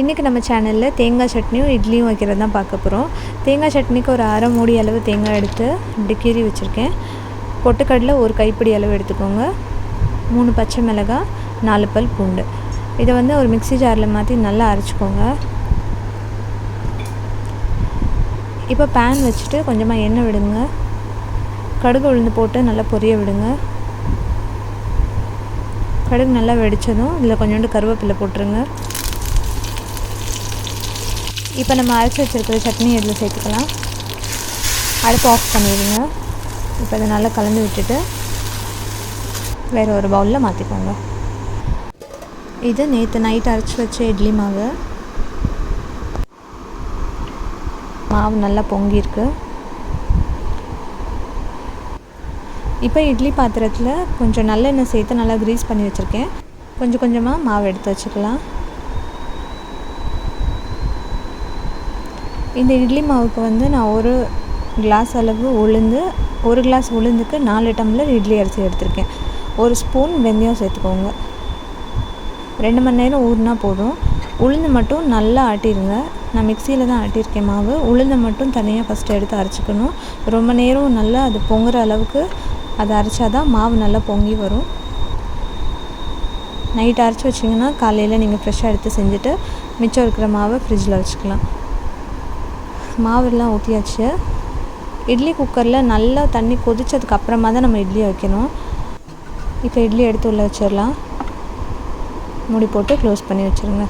இன்றைக்கி நம்ம சேனலில் தேங்காய் சட்னியும் இட்லியும் வைக்கிறது தான் பார்க்க போகிறோம் தேங்காய் சட்னிக்கு ஒரு அரை மூடி அளவு தேங்காய் எடுத்து இப்படி கீறி வச்சுருக்கேன். பொட்டுக்கடலை ஒரு கைப்பிடி அளவு எடுத்துக்கோங்க. மூணு பச்சை மிளகாய் நாலு பல் பூண்டு. இதை வந்து ஒரு மிக்ஸி ஜாரில் மாற்றி நல்லா அரைச்சிக்கோங்க. இப்போ பேன் வச்சுட்டு கொஞ்சமாக எண்ணெய் விடுங்க. கடுகு உளுந்து போட்டு நல்லா பொரிய விடுங்க. கடுகு நல்லா வெடித்ததும் இதில் கொஞ்சோண்டு கருவேப்பிலை போட்டுருங்க. இப்போ நம்ம அரைச்சி வச்சுருக்கிற சட்னி இதில் சேர்த்துக்கலாம். அடுப்பு ஆஃப் பண்ணிடுங்க. இப்போ இதை நல்லா கலந்து விட்டுட்டு வேறு ஒரு பவுலில் மாற்றிக்கோங்க இது நேற்று நைட் அரைச்சி வச்ச இட்லி மாவு. மாவு நல்லா பொங்கியிருக்கு. இப்போ இட்லி பாத்திரத்தில் கொஞ்சம் நல்லெண்ணெய் சேர்த்து நல்லா க்ரீஸ் பண்ணி வச்சுருக்கேன். கொஞ்சம் கொஞ்சமாக மாவு எடுத்து வச்சுக்கலாம். இந்த இட்லி மாவுக்கு வந்து நான் ஒரு கிளாஸ் அளவு உளுந்து ஒரு கிளாஸ் உளுந்துக்கு நாலு டம்ளர் இட்லி அரிசி எடுத்திருக்கேன். ஒரு ஸ்பூன் வெந்தயம் சேர்த்துக்கோங்க. ரெண்டு மணி நேரம் ஊறினா போதும். உளுந்து மட்டும் நல்லா ஆட்டிடுங்க நான் மிக்சியில் தான் ஆட்டியிருக்கேன் மாவு. உளுந்தை மட்டும் தனியாக ஃபஸ்ட்டு எடுத்து அரைச்சிக்கணும். ரொம்ப நேரம் நல்லா அது பொங்குற அளவுக்கு அதை அரைச்சா தான் மாவு நல்லா பொங்கி வரும். நைட் அரைச்சி வச்சிங்கன்னா காலையில் நீங்கள் ஃப்ரெஷ்ஷாக எடுத்து செஞ்சுட்டு மிச்சம் இருக்கிற மாவை ஃப்ரிட்ஜில் வச்சுக்கலாம். மாவெல்லாம் ஊற்றியாச்சு இட்லி குக்கரில் நல்லா தண்ணி கொதித்ததுக்கு அப்புறமா தான் நம்ம இட்லி வைக்கணும். இப்போ இட்லி எடுத்து உள்ளே வச்சிடலாம். மூடி போட்டு க்ளோஸ் பண்ணி வச்சுருங்க.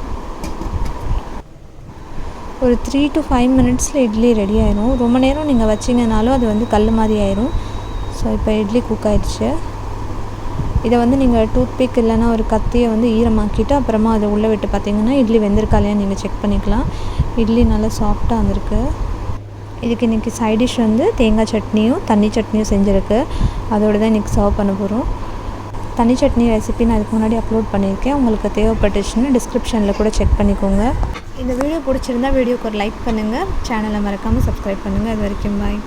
ஒரு த்ரீ டு ஃபைவ் மினிட்ஸில் இட்லி ரெடி ஆயிரும். ரொம்ப நேரம் நீங்கள் வச்சிங்கனாலும் அது வந்து கல் மாதிரி ஆயிரும். ஸோ இப்போ இட்லி குக் ஆயிடுச்சு. இதை வந்து நீங்கள் டூத் இல்லைனா இல்லைன்னா ஒரு கத்தியை வந்து ஈரமாக்கிட்டு அப்புறமா அதை உள்ளே விட்டு பார்த்தீங்கன்னா இட்லி வெந்திருக்கா இல்லையா நீங்கள் செக் பண்ணிக்கலாம். இட்லி நல்லா சாஃப்டாக வந்திருக்கு. இதுக்கு இன்றைக்கி சைட் டிஷ் வந்து தேங்காய் சட்னியும் தண்ணி சட்னியும் செஞ்சுருக்கு. அதோடு தான் இன்றைக்கி சர்வ் பண்ண போகிறோம் தண்ணி சட்னி ரெசிபி நான் இதுக்கு முன்னாடி அப்லோட் பண்ணியிருக்கேன். உங்களுக்கு தேவைப்பட்டுச்சுன்னு டிஸ்கிரிப்ஷனில் கூட செக் பண்ணிக்கோங்க. இந்த வீடியோ பிடிச்சிருந்தா வீடியோக்கு ஒரு லைக் பண்ணுங்கள் சேனலை மறக்காமல் சப்ஸ்கிரைப் பண்ணுங்கள் அது வரைக்கும் பாய்